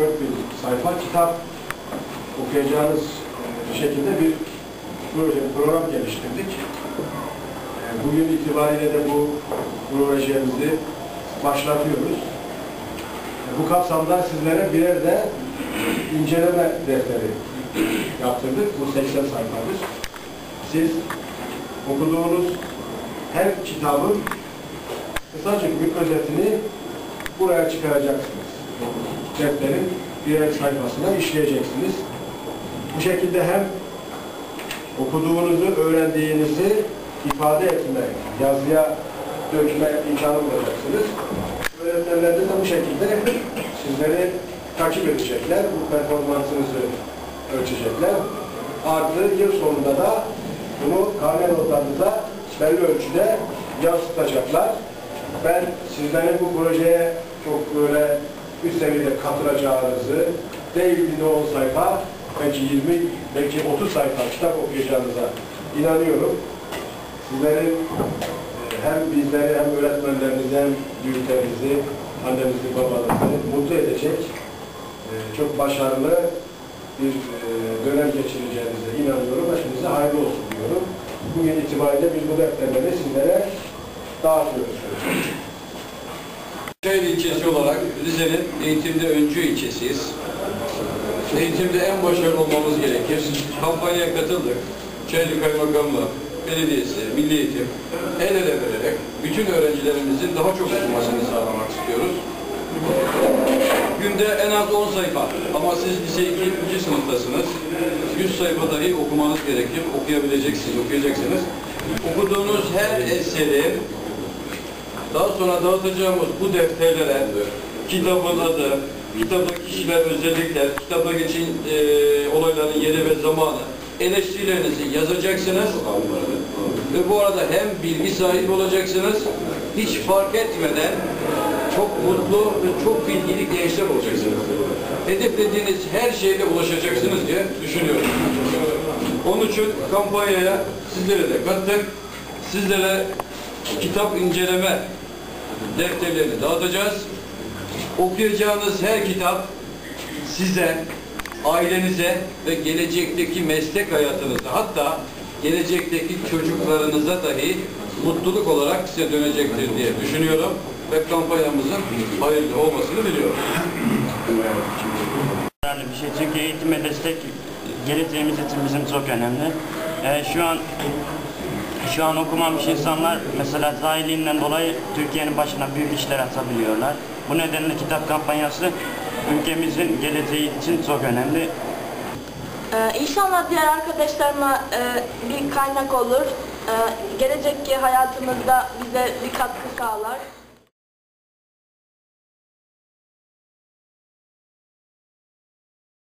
4000 sayfa kitap okuyacağınız e, şekilde bir proje, program geliştirdik. E, Bugün itibariyle de bu projemizi başlatıyoruz. E, Bu kapsamda sizlere birer de inceleme defteri yaptırdık. Bu 80 sayfadır. Siz okuduğunuz her kitabın kısacık bir özetini buraya çıkaracaksınız. Defterin birer sayfasına işleyeceksiniz. Bu şekilde hem okuduğunuzu, öğrendiğinizi ifade etme, yazıya dökme imkanı bulacaksınız. Öğretmenler de bu şekilde sizleri takip edecekler, bu performansınızı ölçecekler. Artı yıl sonunda da bunu karne notlarınıza belli ölçüde yansıtacaklar. Ben sizlerin bu projeye çok böyle üst seviyede katılacağınızı, değil bir de 10 sayfa, belki 20, belki 30 sayfa kitap okuyacağınıza inanıyorum. Sizlerin e, hem bizleri hem öğretmenlerinizi hem büyüklerinizi, annenizi, babanızı mutlu edecek e, çok başarılı bir e, dönem geçireceğinize inanıyorum. Başınıza hayırlı olsun diyorum. Bugün itibariyle biz bu defterleri sizlere dağıtıyoruz. İlçesi olarak Rize'nin eğitimde öncü ilçesiyiz. Eğitimde en başarılı olmamız gerekir. Kampanyaya katıldık. Çayeli Kaymakamlığı, Belediyesi, Milli Eğitim el ele vererek bütün öğrencilerimizin daha çok okumasını sağlamak istiyoruz. Günde en az 10 sayfa ama siz lise 2. sınıftasınız. 100 sayfa dahi okumanız gerekir. Okuyabileceksiniz, okuyacaksınız. Okuduğunuz her eseri daha sonra dağıtacağımız bu defterlere kitabın adı, kitaptaki kişiler özellikler, kitapta geçen e, olayların yeri ve zamanı, eleştirilerinizi yazacaksınız. Ve bu arada hem bilgi sahibi olacaksınız, hiç fark etmeden çok mutlu ve çok bilgili gençler olacaksınız. Hedeflediğiniz her şeyde ulaşacaksınız diye düşünüyorum. Onun için kampanyaya sizlere de kattık. Sizlere kitap inceleme defterlerini dağıtacağız. Okuyacağınız her kitap size, ailenize ve gelecekteki meslek hayatınızda hatta gelecekteki çocuklarınıza dahi mutluluk olarak size dönecektir diye düşünüyorum ve kampanyamızın hayırlı olmasını diliyorum. Önemli bir şey çünkü eğitime destek geleceğimiz için bizim çok önemli. Ee, şu an şu an okumamış insanlar mesela cahilliğinden dolayı Türkiye'nin başına büyük işler atabiliyorlar. Bu nedenle kitap kampanyası ülkemizin geleceği için çok önemli. Ee, İnşallah diğer arkadaşlarıma e, bir kaynak olur. Ee, Gelecekteki hayatımızda bize bir katkı sağlar.